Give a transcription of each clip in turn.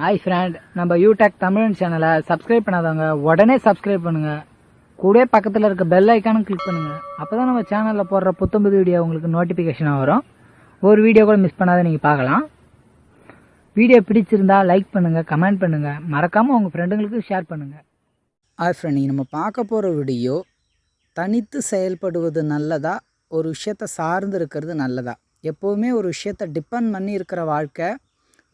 Hi friend நம்ம யூடெக் தமிழ் சேனலை subscribe பண்ணாதவங்க உடனே சப்ஸ்கிரைப் பண்ணுங்க. கூட பக்கத்தில் இருக்க பெல் ஐக்கானும் கிளிக் பண்ணுங்க. அப்பதான் நம்ம சேனலில் போடுற புத்தம்புது வீடியோ உங்களுக்கு நோட்டிஃபிகேஷனாக வரும். ஒரு வீடியோ கூட மிஸ் பண்ணாத நீங்கள் பார்க்கலாம். வீடியோ பிடிச்சிருந்தா லைக் பண்ணுங்கள் கமெண்ட் பண்ணுங்கள் மறக்காமல் உங்கள் ஃப்ரெண்டுங்களுக்கு ஷேர் பண்ணுங்கள் ஹாய் ஃப்ரெண்ட் நீங்கள் நம்ம பார்க்க போகிற வீடியோ தனித்து செயல்படுவது நல்லதா? ஒரு விஷயத்தை சார்ந்து இருக்கிறது நல்லதா? எப்போவுமே ஒரு விஷயத்தை டிபெண்ட் பண்ணி இருக்கிற வாழ்க்கை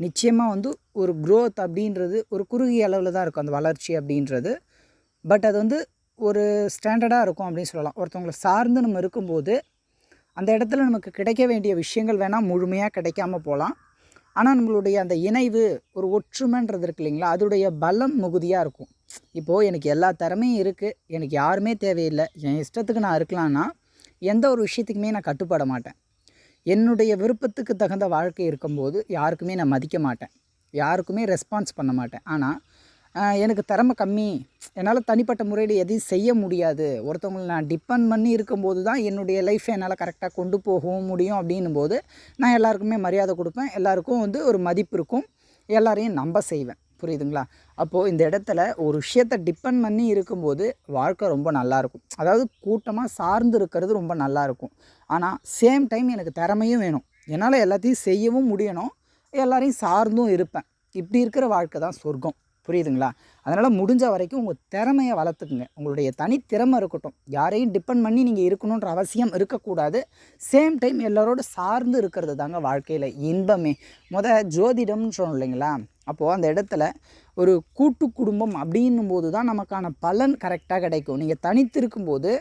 நிச்சயமாக வந்து ஒரு க்ரோத் அப்படின்றது ஒரு குறுகிய அளவில் தான் இருக்கும் அந்த வளர்ச்சி அப்படின்றது. பட் அது வந்து ஒரு ஸ்டாண்டர்டாக இருக்கும் அப்படின்னு சொல்லலாம். ஒருத்தவங்களை சார்ந்து நம்ம இருக்கும்போது அந்த இடத்துல நமக்கு கிடைக்க வேண்டிய விஷயங்கள் வேணால் முழுமையாக கிடைக்காம போகலாம். ஆனால் நம்மளுடைய அந்த இணைவு ஒரு ஒற்றுமைன்றது இருக்கு இல்லைங்களா? அதோடைய பலம் மிகுதியாக இருக்கும். இப்போது எனக்கு எல்லா திறமையும் இருக்குது எனக்கு யாருமே தேவையில்லை. என் இஷ்டத்துக்கு நான் இருக்கலான்னா எந்த ஒரு விஷயத்துக்குமே நான் கட்டுப்பட மாட்டேன். என்னுடைய விருப்பத்துக்கு தகுந்த வாழ்க்கை இருக்கும்போது யாருக்குமே நான் மதிக்க மாட்டேன். யாருக்குமே ரெஸ்பான்ஸ் பண்ண மாட்டேன். ஆனால் எனக்கு திறமை கம்மி. என்னால் தனிப்பட்ட முறையில் எதையும் செய்ய முடியாது. ஒருத்தவங்களை நான் டிபெண்ட் பண்ணி இருக்கும்போது தான் என்னுடைய லைஃப்பை என்னால் கரெக்டாக கொண்டு போகவும் முடியும் அப்படின்னும் போது நான் எல்லாருக்குமே மரியாதை கொடுப்பேன். எல்லாருக்கும் வந்து ஒரு மதிப்பு இருக்கும். எல்லாரையும் நம்ப செய்வேன். புரியுதுங்களா? அப்போது இந்த இடத்துல ஒரு விஷயத்தை டிபெண்ட் பண்ணி இருக்கும்போது வாழ்க்கை ரொம்ப நல்லாயிருக்கும் அதாவது கூட்டமாக சார்ந்து இருக்கிறது ரொம்ப நல்லாயிருக்கும் ஆனால் சேம் டைம் எனக்கு திறமையும் வேணும். என்னால் எல்லாத்தையும் செய்யவும் முடியணும். எல்லாரையும் சார்ந்தும் இருப்பேன். இப்படி இருக்கிற வாழ்க்கை தான் சொர்க்கம். புரியுதுங்களா? அதனால் முடிஞ்ச வரைக்கும் உங்கள் திறமையை வளர்த்துக்குங்க. உங்களுடைய தனித்திறமை இருக்கட்டும். யாரையும் டிபெண்ட் பண்ணி நீங்கள் இருக்கணுன்ற அவசியம் இருக்கக்கூடாது. சேம் டைம் எல்லாரோட சார்ந்து இருக்கிறது தாங்க வாழ்க்கையில் இன்பமே. முத ஜோதிடம்னு சொன்னோம் இல்லைங்களா? அப்போது அந்த இடத்துல ஒரு கூட்டு குடும்பம் அப்படின்னும் போது தான் நமக்கான பலன் கரெக்டாக கிடைக்கும். நீங்கள் தனித்து இருக்கும்போது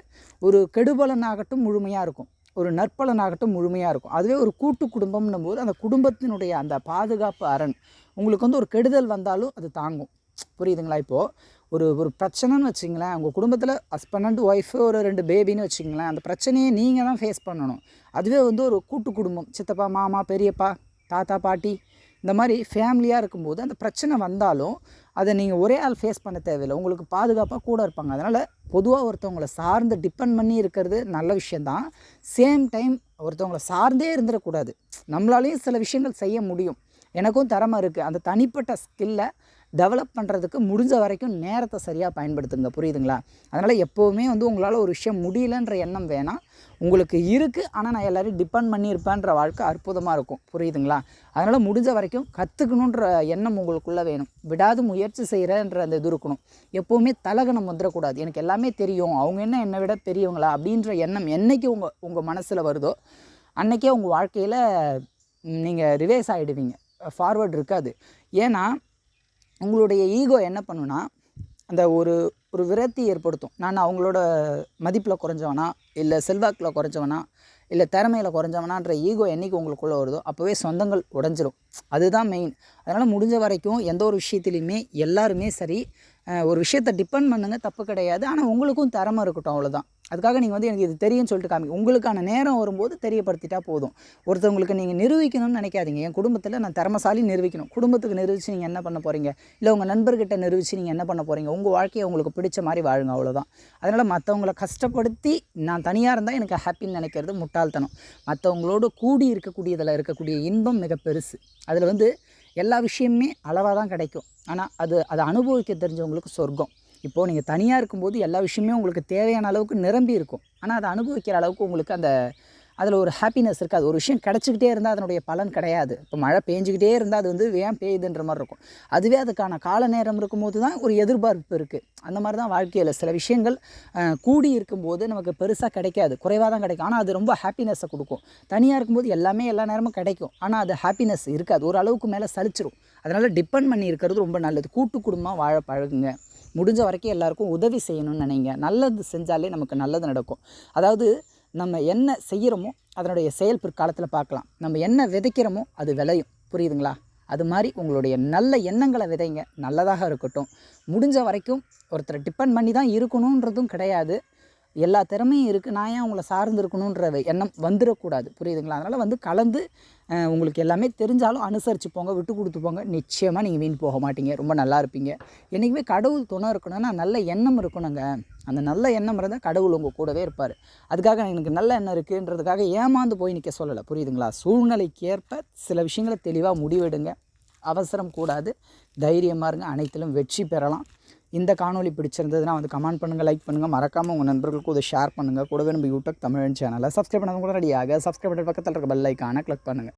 ஒரு கெடுபலனாகட்டும் முழுமையாக இருக்கும். ஒரு நற்பலனாகட்டும் முழுமையாக இருக்கும். அதுவே ஒரு கூட்டு குடும்பம்னும் போது அந்த குடும்பத்தினுடைய அந்த பாதுகாப்பு அரண் உங்களுக்கு வந்து ஒரு கெடுதல் வந்தாலும் அது தாங்கும். புரியுதுங்களா இப்போது ஒரு ஒரு பிரச்சனைன்னு வச்சிங்களேன் உங்கள் குடும்பத்தில் ஹஸ்பண்ட் ஒய்ஃபு ஒரு ரெண்டு பேபின்னு வச்சிங்களேன் அந்த பிரச்சனையை நீங்கள் தான் ஃபேஸ் பண்ணணும். அதுவே வந்து ஒரு கூட்டு குடும்பம். சித்தப்பா மாமா பெரியப்பா தாத்தா பாட்டி இந்த மாதிரி ஃபேமிலியாக இருக்கும்போது அந்த பிரச்சனை வந்தாலும் அதை நீங்கள் ஒரே ஆள் ஃபேஸ் பண்ண தேவையில்லை. உங்களுக்கு பாதுகாப்பாக கூட இருப்பாங்க. அதனால் பொதுவாக ஒருத்தவங்களை சார்ந்து டிபெண்ட் பண்ணி இருக்கிறது நல்ல விஷயந்தான் சேம் டைம் ஒருத்தவங்களை சார்ந்தே இருந்துடக்கூடாது. நம்மளாலேயும் சில விஷயங்கள் செய்ய முடியும். எனக்கும் தரமாக இருக்குது அந்த தனிப்பட்ட ஸ்கில்லை டெவலப் பண்ணுறதுக்கு முடிஞ்ச வரைக்கும் நேரத்தை சரியாக பயன்படுத்துங்க. புரியுதுங்களா? அதனால் எப்போவுமே வந்து உங்களால் ஒரு விஷயம் முடியலன்ற எண்ணம் வேணாம். உங்களுக்கு இருக்குது ஆனால் நான் எல்லோரையும் டிபெண்ட் பண்ணியிருப்பேன்ற வாழ்க்கை அற்புதமாக இருக்கும். புரியுதுங்களா? அதனால் முடிஞ்ச வரைக்கும் கற்றுக்கணுன்ற எண்ணம் உங்களுக்குள்ளே வேணும். விடாது முயற்சி செய்கிறன்ற அந்த இது இருக்கணும். எப்போவுமே தலகணம் வந்துடக்கூடாது. எனக்கு எல்லாமே தெரியும். அவங்க என்ன என்னை விட பெரியவங்களா அப்படின்ற எண்ணம் என்னைக்கு உங்கள் உங்கள் மனசில் வருதோ அன்றைக்கே உங்கள் வாழ்க்கையில் நீங்கள் ரிவேஸ் ஆகிடுவீங்க ஃபார்வர்ட் இருக்காது. ஏன்னா உங்களுடைய ஈகோ என்ன பண்ணுன்னா அந்த ஒரு ஒரு விரக்தி ஏற்படுத்தும். நான் அவங்களோட மதிப்பில் குறைஞ்சவனா இல்லை செல்வாக்கில் குறைஞ்சவனா இல்லை திறமையில் குறைஞ்சவனான்ற ஈகோ என்னைக்கு உங்களுக்குள்ளே வருதோ அப்போவே சொந்தங்கள் உடஞ்சிரும். அதுதான் மெயின் அதனால் முடிஞ்ச வரைக்கும் எந்த ஒரு விஷயத்துலையுமே எல்லாருமே சரி ஒரு விஷயத்தை டிபெண்ட் பண்ணுங்க தப்பு கிடையாது. ஆனால் உங்களுக்கும் திறமை இருக்கட்டும் அவ்வளோதான் அதுக்காக நீங்கள் வந்து எனக்கு இது தெரியும்னு சொல்லிட்டு காமிங்க உங்களுக்கான நேரம் வரும்போது தெரியப்படுத்திட்டா போதும். ஒருத்தவங்களுக்கு நீங்கள் நிரூபிக்கணும்னு நினைக்காதீங்க. என் குடும்பத்தில் நான் திறமசாலி நிரூபிக்கணும். குடும்பத்துக்கு நிரூபித்து நீங்கள் என்ன பண்ண போகிறீங்க இல்லை உங்கள் நண்பர்கிட்ட நிரூபித்து நீங்கள் என்ன பண்ண போகிறீங்க உங்கள் வாழ்க்கையை உங்களுக்கு பிடிச்ச மாதிரி வாழுங்க அவ்வளோதான் அதனால் மற்றவங்கள கஷ்டப்படுத்தி நான் தனியாக இருந்தால் எனக்கு ஹாப்பின்னு நினைக்கிறது முட்டாள்தனம். மற்றவங்களோடு கூடி இருக்கக்கூடியதில் இருக்கக்கூடிய இன்பம் மிக பெருசு. அதில் வந்து எல்லா விஷயமுமே அளவாக தான் கிடைக்கும். ஆனால் அது அதை அனுபவிக்க தெரிஞ்சவங்களுக்கு சொர்க்கம். இப்போது நீங்கள் தனியாக இருக்கும்போது எல்லா விஷயமே உங்களுக்கு தேவையான அளவுக்கு நிரம்பி இருக்கும். ஆனால் அதை அனுபவிக்கிற அளவுக்கு உங்களுக்கு அந்த அதில் ஒரு ஹாப்பினஸ் இருக்காது. ஒரு விஷயம் கிடச்சிக்கிட்டே இருந்தால் அதனுடைய பலன் கிடையாது. இப்போ மழை பேஞ்சிக்கிட்டே இருந்தால் அது வந்து ஏன் பெய்யுதுன்ற மாதிரி இருக்கும். அதுவே அதுக்கான கால நேரம் இருக்கும்போது தான் ஒரு எதிர்பார்ப்பு இருக்குது அந்த மாதிரி தான் வாழ்க்கையில் சில விஷயங்கள் கூடி இருக்கும்போது நமக்கு பெருசாக கிடைக்காது. குறைவாக தான் கிடைக்கும். ஆனால் அது ரொம்ப ஹாப்பினஸை கொடுக்கும். தனியாக இருக்கும்போது எல்லாமே எல்லா நேரமும் கிடைக்கும். ஆனால் அது ஹாப்பினஸ் இருக்காது. ஓரளவுக்கு மேலே சலிச்சிரும். அதனால் டிபெண்ட் பண்ணி இருக்கிறது ரொம்ப நல்லது. கூட்டு குடும்பமாக வாழ பழகுங்க. முடிஞ்ச வரைக்கும் எல்லாருக்கும் உதவி செய்யணும்னு நினைங்க. நல்லது செஞ்சாலே நமக்கு நல்லது நடக்கும். அதாவது நம்ம என்ன செய்கிறோமோ அதனுடைய செயல் பிற்காலத்தில் பார்க்கலாம். நம்ம என்ன விதைக்கிறோமோ அது விளையும். புரியுதுங்களா? அது மாதிரி உங்களுடைய நல்ல எண்ணங்களை விதைங்க. நல்லதாக இருக்கட்டும். முடிஞ்ச வரைக்கும் ஒருத்தரை டிபெண்ட் பண்ணி தான் இருக்கணுன்றதும் கிடையாது. எல்லா திறமையும் இருக்குது நான் ஏன் உங்களை சார்ந்து இருக்கணுன்ற எண்ணம் வந்துடக்கூடாது. புரியுதுங்களா? அதனால் வந்து கலந்து உங்களுக்கு எல்லாமே தெரிஞ்சாலும் அனுசரித்து போங்க விட்டு கொடுத்து போங்க. நிச்சயமாக நீங்கள் வீண் போக மாட்டீங்க. ரொம்ப நல்லா இருப்பீங்க. என்றைக்குமே கடவுள் துணை இருக்கணும்னா நல்ல எண்ணம் இருக்கணுங்க. அந்த நல்ல எண்ணம் இருந்தால் கடவுள் உங்கள் கூடவே இருப்பார். அதுக்காக எனக்கு நல்ல எண்ணம் இருக்குன்றதுக்காக ஏமாந்து போய் நிற்க சொல்லலை. புரியுதுங்களா? சூழ்நிலைக்கு ஏற்ப சில விஷயங்களை தெளிவாக முடிவெடுங்க. அவசரம் கூடாது. தைரியமாக இருங்க. அனைத்திலும் வெற்றி பெறலாம். இந்த காணொலி பிடிச்சிருந்ததுன்னா வந்து கமெண்ட் பண்ணுங்கள் லைக் பண்ணுங்கள் மறக்காமல் உங்கள் நண்பர்களுக்கு இதை ஷேர் பண்ணுங்கள் கூடவே நம்ம யூடியூப் தமிழ் சேனலை சப்ஸ்கிரைப் பண்ணாதவங்க கூட ரெடியாக சப்ஸ்கிரைப் பண்ணுற பக்கத்தில் இருக்க பெல் ஐக்கானை கிளிக் பண்ணுங்கள்